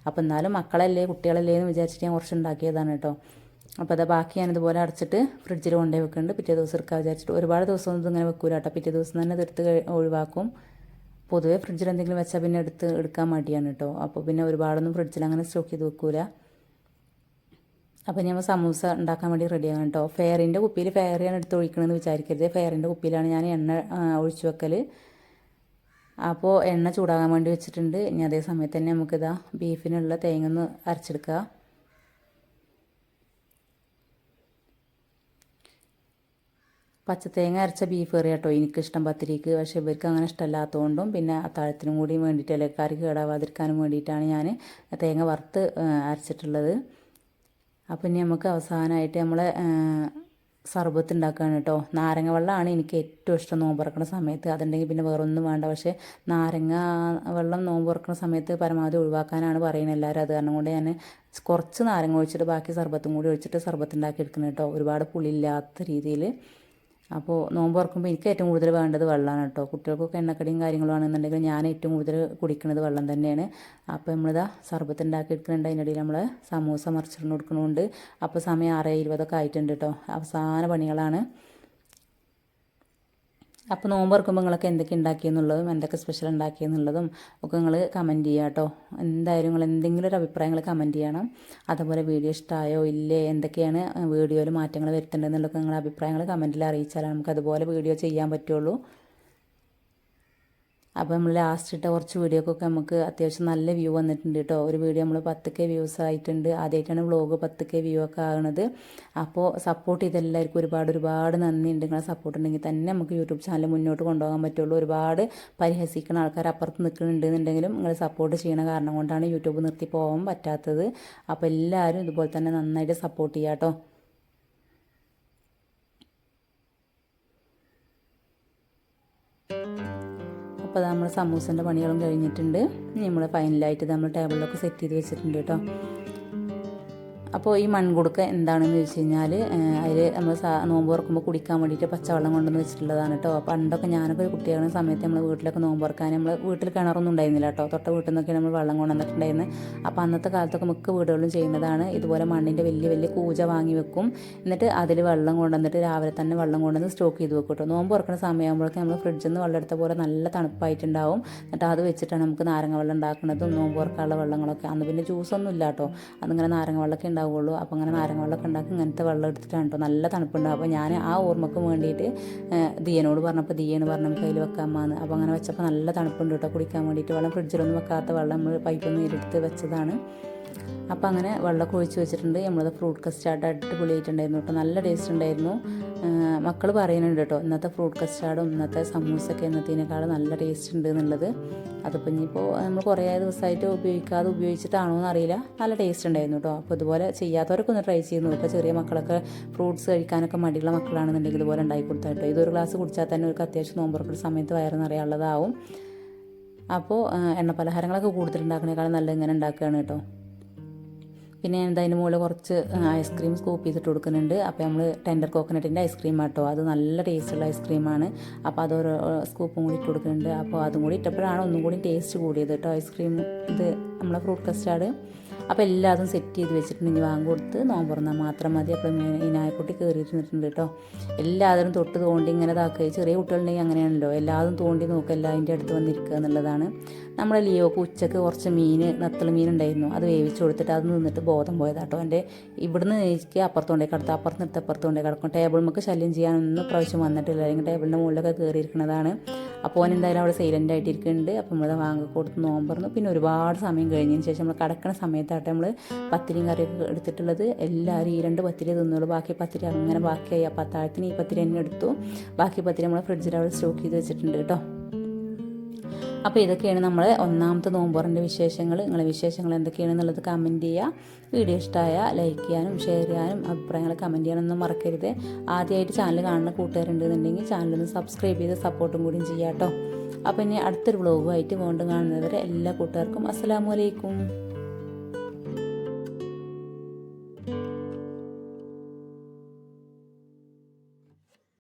Speaker 1: അപ്പോൾ എന്നാലും മക്കളല്ലേ കുട്ടികളല്ലേ എന്ന് വിചാരിച്ചിട്ട് ഞാൻ കുറച്ച് ഉണ്ടാക്കിയതാണ് കേട്ടോ അപ്പോൾ അത് ബാക്കി ഞാനിതുപോലെ അടച്ചിട്ട് ഫ്രിഡ്ജിൽ കൊണ്ടുപോയി വെക്കുന്നുണ്ട് പിറ്റേ ദിവസം എടുക്കാൻ വിചാരിച്ചിട്ട് ഒരുപാട് ദിവസം ഒന്നും വെക്കൂല കേട്ടോ. പിറ്റേ ദിവസം തന്നെ ഇതെടുത്ത് ഒഴിവാക്കും. പൊതുവേ ഫ്രിഡ്ജിൽ എന്തെങ്കിലും വെച്ചാൽ പിന്നെ എടുത്ത് എടുക്കാൻ മടിയാണ് കേട്ടോ. അപ്പോൾ പിന്നെ ഒരുപാടൊന്നും ഫ്രിഡ്ജിൽ അങ്ങനെ സ്റ്റോക്ക് ചെയ്ത് വെക്കൂല. അപ്പോൾ ഞാൻ സമൂസ ഉണ്ടാക്കാൻ വേണ്ടി റെഡിയാണ് കേട്ടോ. ഫെയറിന്റെ കുപ്പിയിൽ ഫെയറിയാണ് എടുത്ത് ഒഴിക്കണമെന്ന് വിചാരിക്കരുത്. ഫെയറിന്റെ കുപ്പിയിലാണ് ഞാൻ എണ്ണ ഒഴിച്ചു വെക്കൽ അപ്പോൾ എണ്ണ ചൂടാകാൻ വേണ്ടി വെച്ചിട്ടുണ്ട്. ഇനി അതേ സമയത്ത് തന്നെ നമുക്കിതാ ബീഫിനുള്ള തേങ്ങ ഒന്ന് അരച്ചെടുക്കുക പച്ചത്തേങ്ങ അരച്ച ബീഫ് കറി കേട്ടോ എനിക്കിഷ്ടം പത്തിരിക്ക്. പക്ഷേ ഇവർക്ക് അങ്ങനെ ഇഷ്ടമല്ലാത്തതുകൊണ്ടും പിന്നെ അത്താഴത്തിനും കൂടി വേണ്ടിയിട്ട് കറി കേടാവാതിരിക്കാനും വേണ്ടിയിട്ടാണ് ഞാൻ തേങ്ങ വറുത്ത് അരച്ചിട്ടുള്ളത്. അപ്പം ഇനി നമുക്ക് അവസാനമായിട്ട് നമ്മളെ സർബത്ത് ഉണ്ടാക്കുകയാണ് കേട്ടോ. നാരങ്ങ വെള്ളമാണ് എനിക്ക് ഏറ്റവും ഇഷ്ടം നോമ്പ് തുറക്കുന്ന സമയത്ത്. അതുണ്ടെങ്കിൽ പിന്നെ വേറൊന്നും വേണ്ട. പക്ഷേ നാരങ്ങ വെള്ളം നോമ്പ് തുറക്കുന്ന സമയത്ത് പരമാവധി ഒഴിവാക്കാനാണ് പറയുന്നത് എല്ലാവരും. അത് കാരണം കൊണ്ട് ഞാൻ കുറച്ച് നാരങ്ങ ഒഴിച്ചിട്ട് ബാക്കി സർബത്തും കൂടി ഒഴിച്ചിട്ട് സർബത്ത് ഉണ്ടാക്കി എടുക്കുന്നത് കേട്ടോ. ഒരുപാട് പുളിയില്ലാത്ത രീതിയിൽ. അപ്പോൾ നോമ്പ് തുറക്കുമ്പോൾ എനിക്ക് ഏറ്റവും കൂടുതൽ വേണ്ടത് വെള്ളമാണ് കേട്ടോ. കുട്ടികൾക്കൊക്കെ എണ്ണക്കടിയും കാര്യങ്ങളുമാണെന്നുണ്ടെങ്കിൽ ഞാൻ ഏറ്റവും കൂടുതൽ കുടിക്കുന്നത് വെള്ളം തന്നെയാണ്. അപ്പോൾ നമ്മളിതാ സർബത്ത് ഉണ്ടാക്കി എടുക്കുന്നുണ്ട് അതിന്റെ ഇടയിൽ നമ്മൾ സമൂസ മറിച്ചിട്ട് കൊടുക്കണമുണ്ട് അപ്പോൾ സമയം ആറ് ഇരുപതൊക്കെ ആയിട്ടുണ്ട് കേട്ടോ. അവസാന പണികളാണ്. അപ്പോൾ നോമ്പ് തുറക്കുമ്പോൾ നിങ്ങളൊക്കെ എന്തൊക്കെ ഉണ്ടാക്കിയെന്നുള്ളതും എന്തൊക്കെ സ്പെഷ്യൽ ഉണ്ടാക്കിയെന്നുള്ളതും ഒക്കെ നിങ്ങൾ കമന്റ് ചെയ്യുക കേട്ടോ എന്തായാലും നിങ്ങൾ എന്തെങ്കിലും ഒരു അഭിപ്രായങ്ങൾ കമന്റ് ചെയ്യണം. അതുപോലെ വീഡിയോ ഇഷ്ടമായോ ഇല്ലേ എന്തൊക്കെയാണ് വീഡിയോയിൽ മാറ്റങ്ങൾ വരുത്തേണ്ടതെന്നുള്ളതൊക്കെ നിങ്ങളുടെ അഭിപ്രായങ്ങൾ കമന്റിൽ അറിയിച്ചാലാണ് നമുക്ക് അതുപോലെ വീഡിയോ ചെയ്യാൻ പറ്റുള്ളൂ. അപ്പോൾ നമ്മൾ ലാസ്റ്റ് ഇട്ട കുറച്ച് വീഡിയോക്കൊക്കെ നമുക്ക് അത്യാവശ്യം നല്ല വ്യൂ വന്നിട്ടുണ്ട് കേട്ടോ ഒരു വീഡിയോ നമ്മൾ പത്ത് കെ വ്യൂസ് ആയിട്ടുണ്ട്. ആദ്യമായിട്ടാണ് വ്ളോഗ് പത്ത് കെ വ്യൂ ഒക്കെ ആകുന്നത് അപ്പോൾ സപ്പോർട്ട് ചെയ്തെല്ലാവർക്കും ഒരുപാട് ഒരുപാട് നന്ദി ഉണ്ട് നിങ്ങളെ സപ്പോർട്ട് ഉണ്ടെങ്കിൽ തന്നെ നമുക്ക് യൂട്യൂബ് ചാനൽ മുന്നോട്ട് കൊണ്ടുപോകാൻ പറ്റുള്ളൂ. ഒരുപാട് പരിഹസിക്കുന്ന ആൾക്കാർ അപ്പുറത്ത് നിൽക്കുന്നുണ്ട് എന്നുണ്ടെങ്കിലും നിങ്ങൾ സപ്പോർട്ട് ചെയ്യണ കാരണം കൊണ്ടാണ് യൂട്യൂബ് നിർത്തി പോകാൻ പറ്റാത്തത്. അപ്പോൾ എല്ലാവരും ഇതുപോലെ തന്നെ നന്നായിട്ട് സപ്പോർട്ട് ചെയ്യാം കേട്ടോ അപ്പോൾ നമ്മൾ സമൂസന്റെ പണികളും കഴിഞ്ഞിട്ടുണ്ട്. നമ്മൾ ഫൈനലായിട്ട് നമ്മൾ ടേബിളിലൊക്കെ സെറ്റ് ചെയ്ത് വെച്ചിട്ടുണ്ട് കേട്ടോ. അപ്പോൾ ഈ മൺകുടുക്ക എന്താണെന്ന് വെച്ച് കഴിഞ്ഞാൽ അതിൽ നമ്മൾ സാ നോമ്പ് തുറക്കുമ്പോൾ കുടിക്കാൻ വേണ്ടിയിട്ട് പച്ചവെള്ളം കൊണ്ടുവന്ന് വെച്ചിട്ടുള്ളതാണ് കേട്ടോ പണ്ടൊക്കെ ഞാനൊക്കെ കുട്ടികളുടെ സമയത്ത് നമ്മൾ വീട്ടിലൊക്കെ നോമ്പ് തുറക്കാൻ നമ്മൾ വീട്ടിൽ കിണറൊന്നും ഉണ്ടായിരുന്നില്ല കേട്ടോ തൊട്ട വീട്ടിൽ നിന്നൊക്കെ നമ്മൾ വെള്ളം കൊണ്ടുവന്നിട്ടുണ്ടായിരുന്നു. അപ്പോൾ അന്നത്തെ കാലത്തൊക്കെ മിക്ക വീടുകളിലും ചെയ്യുന്നതാണ് ഇതുപോലെ മണ്ണിന്റെ വലിയ വലിയ കൂജ വാങ്ങി വെക്കും. എന്നിട്ട് അതിൽ വെള്ളം കൊണ്ടുവന്നിട്ട് രാവിലെ തന്നെ വെള്ളം കൊണ്ടുവന്ന് സ്റ്റോക്ക് ചെയ്ത് വെക്കും കേട്ടോ നോമ്പ് തുറക്കുന്ന സമയമാകുമ്പോഴേക്കും നമ്മൾ ഫ്രിഡ്ജിൽ നിന്ന് വെള്ളം എടുത്ത പോലെ നല്ല തണുപ്പായിട്ടുണ്ടാവും. എന്നിട്ട് അത് വെച്ചിട്ടാണ് നമുക്ക് നാരങ്ങ വെള്ളം ഉണ്ടാക്കുന്നതും നോമ്പ് തുറക്കാനുള്ള വെള്ളങ്ങളൊക്കെ. അന്ന് പിന്നെ ജ്യൂസൊന്നും ഇല്ല കേട്ടോ അതിങ്ങനെ നാരങ്ങ വെള്ളമൊക്കെ ഉണ്ടാവുള്ളൂ. അപ്പോൾ അങ്ങനെ നാരങ്ങ വെള്ളമൊക്കെ ഉണ്ടാക്കി ഇങ്ങനത്തെ വെള്ളം എടുത്തിട്ടാണ് കേട്ടോ. നല്ല തണുപ്പുണ്ടാവും. അപ്പോൾ ഞാൻ ആ ഓർമ്മക്ക് വേണ്ടിയിട്ട് ദിയനോട് പറഞ്ഞപ്പോൾ ദിയേന്ന് പറഞ്ഞു നമുക്ക് അതിൽ വെക്കാമെന്ന് അപ്പോൾ അങ്ങനെ വെച്ചപ്പോൾ നല്ല തണുപ്പുണ്ട് കേട്ടോ. കുടിക്കാൻ വേണ്ടിയിട്ട് വെള്ളം ഫ്രിഡ്ജിലൊന്നും വെക്കാത്ത വെള്ളം നമ്മൾ പൈപ്പിൽ നിന്ന് വെച്ചതാണ്. അപ്പോൾ അങ്ങനെ വെള്ളമൊക്കെ ഒഴിച്ച് വെച്ചിട്ടുണ്ട്. നമ്മളത് ഫ്രൂട്ട് കസ്റ്റാർഡ് അടിപൊളിയായിട്ടുണ്ടായിരുന്നു കേട്ടോ. നല്ല ടേസ്റ്റ് ഉണ്ടായിരുന്നു. മക്കൾ പറയുന്നുണ്ട് കേട്ടോ ഇന്നത്തെ ഫ്രൂട്ട് കസ്റ്റാർഡും ഇന്നത്തെ സമൂസൊക്കെ ഇന്നത്തേനേക്കാളും നല്ല ടേസ്റ്റ് ഉണ്ട് എന്നുള്ളത്. അതിപ്പോൾ ഇനിയിപ്പോൾ നമ്മൾ കുറേ ദിവസമായിട്ട് ഉപയോഗിക്കാതെ ഉപയോഗിച്ചിട്ടാണോ എന്ന് അറിയില്ല നല്ല ടേസ്റ്റ് ഉണ്ടായിരുന്നു കേട്ടോ. അപ്പോൾ ഇതുപോലെ ചെയ്യാത്തവരൊക്കെ ഒന്ന് ട്രൈ ചെയ്യുന്നു. കേട്ടോ ചെറിയ മക്കളൊക്കെ ഫ്രൂട്ട്സ് കഴിക്കാനൊക്കെ മടിയുള്ള മക്കളാണെന്നുണ്ടെങ്കിൽ ഇതുപോലെ ഉണ്ടാക്കി കൊടുത്താൽ കേട്ടോ. ഇതൊരു ഗ്ലാസ് കുടിച്ചാൽ തന്നെ ഒരു അത്യാവശ്യം നോമ്പുറക്കുന്ന സമയത്ത് വയറ് നിറയാനുള്ളതാവും. അപ്പോൾ എണ്ണ പലഹാരങ്ങളൊക്കെ കൂടുതലുണ്ടാക്കുന്നതിനേക്കാളും നല്ല ഇങ്ങനെ ഉണ്ടാക്കുകയാണ് കേട്ടോ. പിന്നെ അതിന് മുകളിൽ കുറച്ച് ഐസ്ക്രീം സ്കൂപ്പ് ചെയ്തിട്ട് കൊടുക്കുന്നുണ്ട്. അപ്പോൾ നമ്മൾ ടെൻഡർ കോക്കനട്ടിന്റെ ഐസ്ക്രീം ആട്ടോ. അത് നല്ല ടേസ്റ്റുള്ള ഐസ്ക്രീമാണ്. അപ്പോൾ അതൊരു സ്കൂപ്പും കൂടി ഇട്ട് കൊടുക്കുന്നുണ്ട്. അപ്പോൾ അതും കൂടി ഇട്ടപ്പോഴാണ് ഒന്നും കൂടി ടേസ്റ്റ് കൂടിയത് കേട്ടോ. ഐസ്ക്രീം ഇത് നമ്മളെ ഫ്രൂട്ട് കസ്റ്റാർഡ് അപ്പോൾ എല്ലാതും സെറ്റ് ചെയ്ത് ഇനി വാങ്ങി കൊടുത്ത് നോമ്പ് തുറന്നാൽ മാത്രം മതി. അപ്പോൾ ഈ നായക്കുട്ടി കയറിയിട്ട് നിന്നിട്ടുണ്ട് കേട്ടോ. എല്ലാവരും തൊട്ട് തോണ്ടി ഇങ്ങനെ ഇതാക്കുക. ചെറിയ കുട്ടികളുണ്ടെങ്കിൽ അങ്ങനെയാണല്ലോ. എല്ലാതും തോണ്ടി നോക്കുക. എല്ലാം അതിന്റെ അടുത്ത് വന്നിരിക്കുക എന്നുള്ളതാണ്. നമ്മുടെ ലിയോക്ക് ഉച്ചയ്ക്ക് കുറച്ച് മീൻ നത്തൽ മീൻ ഉണ്ടായിരുന്നു. അത് വേവിച്ച് കൊടുത്തിട്ട് അത് നിന്നിട്ട് ബോധം പോയതാട്ടോ. എന്റെ ഇവിടുന്ന് എനിക്ക് അപ്പുറത്തോണ്ടേ കിടത്തും. അപ്പുറത്ത് നിർത്തി അപ്പുറത്തോണ്ടേ കിടക്കും. ടേബിൾ നമുക്ക് ശല്യം ചെയ്യാനൊന്നും പ്രാവശ്യം വന്നിട്ടില്ല. അല്ലെങ്കിൽ ടേബിളിന്റെ മുകളിലൊക്കെ കയറിയിരിക്കുന്നതാണ്. അപ്പോൾ എന്തായാലും അവിടെ സൈലന്റ് ആയിട്ടിരിക്കുന്നുണ്ട്. അപ്പോൾ നമ്മൾ വാങ്ങി കൊടുത്ത് നോമ്പറന്നു. പിന്നെ ഒരുപാട് സമയം കഴിഞ്ഞതിന് ശേഷം നമ്മൾ കിടക്കുന്ന സമയത്തായിട്ട് നമ്മൾ പത്തിരിയും കറിയൊക്കെ എടുത്തിട്ടുള്ളത്. എല്ലാവരും ഈ രണ്ട് പത്തിരി തിന്നുള്ളൂ. ബാക്കി പത്തിരി അങ്ങനെ ബാക്കിയായി. അപ്പോൾ അത്താഴത്തിന് ഈ പത്തിരി തന്നെ എടുത്തു. ബാക്കി പത്തിരി നമ്മൾ ഫ്രിഡ്ജിൽ അവിടെ സ്റ്റോക്ക് ചെയ്ത് വെച്ചിട്ടുണ്ട് കേട്ടോ. അപ്പോൾ ഇതൊക്കെയാണ് നമ്മൾ ഒന്നാമത്തെ നോമ്പറിന്റെ വിശേഷങ്ങൾ. നിങ്ങളെ വിശേഷങ്ങൾ എന്തൊക്കെയാണെന്നുള്ളത് കമന്റ് ചെയ്യുക വീഡിയോ ഇഷ്ടമായ ലൈക്ക് ചെയ്യാനും ഷെയർ ചെയ്യാനും അഭിപ്രായങ്ങൾ കമന്റ് ചെയ്യാനൊന്നും മറക്കരുത്. ആദ്യമായിട്ട് ചാനൽ കാണുന്ന കൂട്ടുകാരുണ്ടെന്നുണ്ടെങ്കിൽ ചാനലൊന്ന് സബ്സ്ക്രൈബ് ചെയ്ത് സപ്പോർട്ടും കൂടിയും ചെയ്യാം കേട്ടോ അപ്പോൾ ഇനി അടുത്തൊരു വ്ളോഗുമായിട്ട് വീണ്ടും കാണുന്നവരെ എല്ലാ കൂട്ടുകാർക്കും അസ്സാം വലൈക്കും